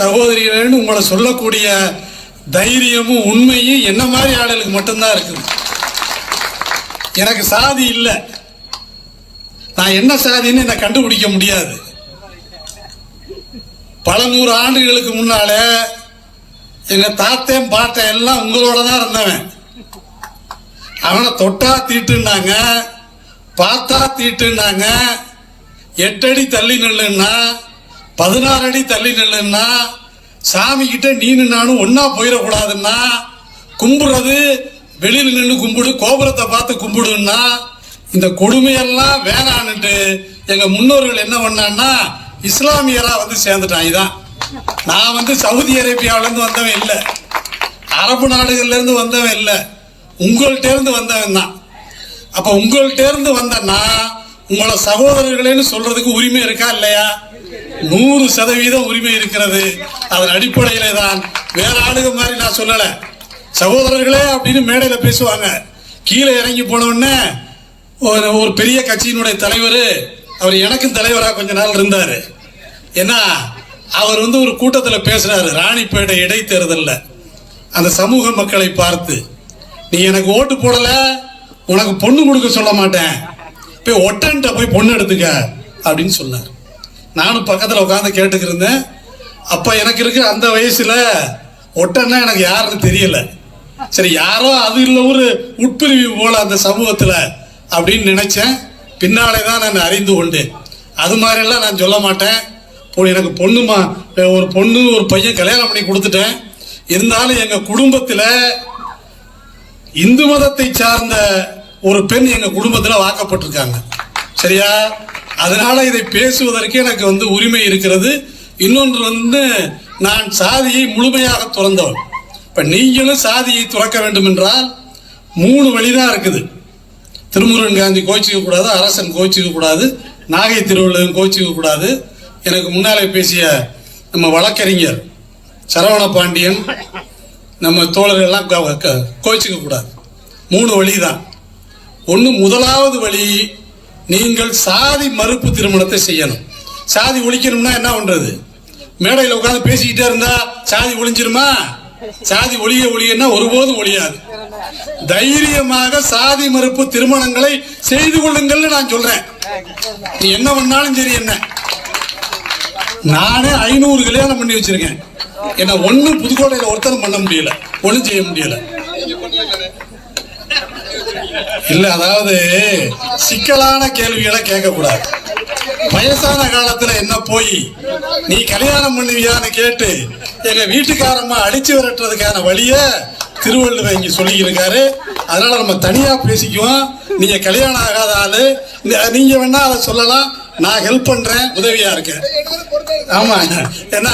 சகோதரிகளேன்னு உங்களை சொல்லக்கூடிய தைரியமும் உண்மையும் என்ன மாதிரி ஆளுகளுக்கு மட்டும்தான் இருக்குது. எனக்கு சாதி இல்லை. நான் என்ன சாதின்னு என்னை கண்டுபிடிக்க முடியாது. பல நூறு ஆண்டுகளுக்கு முன்னால எங்க தாத்தேன் பாட்டன் எல்லாம் உங்களோட தான் இருந்தவன். அவனை தொட்டா தீட்டுனாங்க பார்த்தா தீட்டுனாங்க எட்டடி தள்ளி நில்லுன்னா பதினாறு அடி தள்ளி நில்லுன்னா சாமி கிட்ட நீனு நானும் ஒன்னா போயிடக்கூடாதுன்னா கும்பிடுறது வெளியில் நின்று கும்பிடு கோபுரத்தை பார்த்து கும்பிடுன்னா இந்த கொடுமையெல்லாம் வேணான்னுட்டு எங்க முன்னோர்கள் என்ன பண்ணான்னா இஸ்லாமியரா வந்து சேர்ந்துட்டான். இதான். நான் வந்து சவுதி அரேபியாவில இருந்து வந்தவன் இல்லை. அரபு நாடுகள்ல இருந்து வந்தவன் இல்லை. உங்கள்கிட்டேருந்து வந்தவன் தான். அப்ப உங்கள்கிட்ட இருந்து வந்தன்னா உங்களை சகோதரர்களேன்னு சொல்றதுக்கு உரிமை இருக்கா இல்லையா? நூறு சதவீதம் உரிமை இருக்கிறது. அதன் அடிப்படையில தான் வேற ஆளுக மாதிரி நான் சொல்லல. சகோதரர்களே அப்படின்னு மேடையில பேசுவாங்க. கீழே இறங்கி போனவுடனே ஒரு ஒரு பெரிய கட்சியினுடைய தலைவர் அவர் எனக்கும் தலைவராக கொஞ்ச நாள் இருந்தார். ஏன்னா அவர் வந்து ஒரு கூட்டத்தில் பேசுகிறாரு ராணிப்பேட்டை இடைத்தேர்தலில். அந்த சமூக மக்களை பார்த்து நீ எனக்கு ஓட்டு போடலை உனக்கு பொண்ணு கொடுக்க சொல்ல மாட்டேன். போய் ஒட்டன்ட்ட போய் பொண்ணு எடுத்துக்க அப்படின்னு சொன்னார். நானும் பக்கத்தில் உட்காந்து கேட்டுக்கிருந்தேன். அப்போ எனக்கு இருக்கிற அந்த வயசில் ஒட்டன்னா எனக்கு யாருன்னு தெரியல. சரி யாரோ அது இல்லை ஒரு உட்பிரிவு போல அந்த சமூகத்தில் அப்படின்னு நினச்சேன். பின்னாலே தான் நான் அறிந்து கொண்டேன். அது மாதிரிலாம் நான் சொல்ல மாட்டேன். இப்போ எனக்கு பொண்ணுமா ஒரு பொண்ணு ஒரு பையன் கல்யாணம் பண்ணி கொடுத்துட்டேன். இருந்தாலும் எங்கள் குடும்பத்தில் இந்து மதத்தை சார்ந்த ஒரு பெண் எங்கள் குடும்பத்தில் வாக்கப்பட்டிருக்காங்க. சரியா? அதனால இதை பேசுவதற்கு எனக்கு வந்து உரிமை இருக்கிறது. இன்னொன்று வந்து நான் சாதியை முழுமையாக துறந்தவன். இப்போ நீங்களும் சாதியை துறக்க வேண்டும் என்றால் மூணு வழிதான் இருக்குது. திருமுருகன் காந்தி கோச்சிக்க கூடாது அரசன் கோச்சிக்க கூடாது நாகை திருவள்ளுவன் கோச்சிக்க கூடாது. எனக்கு முன்னாலே பேசிய நம்ம வழக்கறிஞர் சரவண பாண்டியன் நம்ம தோழர்கள்லாம் கோச்சிக்க கூடாது. மூணு வழி தான் ஒன்று முதலாவது வழி நீங்கள் சாதி மறுப்பு திருமணத்தை செய்யணும். சாதி ஒழிக்கணும்னா என்ன பண்றது? மேடையில் உட்காந்து பேசிக்கிட்டே இருந்தா சாதி ஒழிஞ்சிருமா? சாதி ஒழிய ஒழியன்னா ஒருபோதும் ஒழியாது. தைரியமாக சாதி மறுப்பு திருமணங்களை செய்து கொள்ளுங்கள்னு நான் சொல்றேன். நீ என்ன பண்ணாலும் சரி என்ன? நானே ஐநூறு கல்யாணம் பண்ணி வச்சிருக்கேன். என்ன ஒன்னும் புதுக்கோட்டையில ஒருத்தரும் பண்ண முடியல. ஒன்றும் செய்ய முடியல. இல்ல அதாவது சிக்கலான கேள்விகளை கேட்கக்கூடாது. வயசான காலத்துல என்ன போய் நீ கல்யாணம் பண்ணுவியான்னு கேட்டு எங்க வீட்டுக்காரம்மா அடிச்சு விரட்டுறதுக்கான வழிய திருவள்ளுவர் இங்க சொல்லி இருக்காரு அதனால நம்ம தனியா பேசிக்குவோம். நீங்க கல்யாணம் ஆகாத ஆளு. நீங்க வேணா அதை சொல்லலாம். நான் ஹெல்ப் பண்றேன். உதவியா இருக்கேன். ஆமா. என்ன?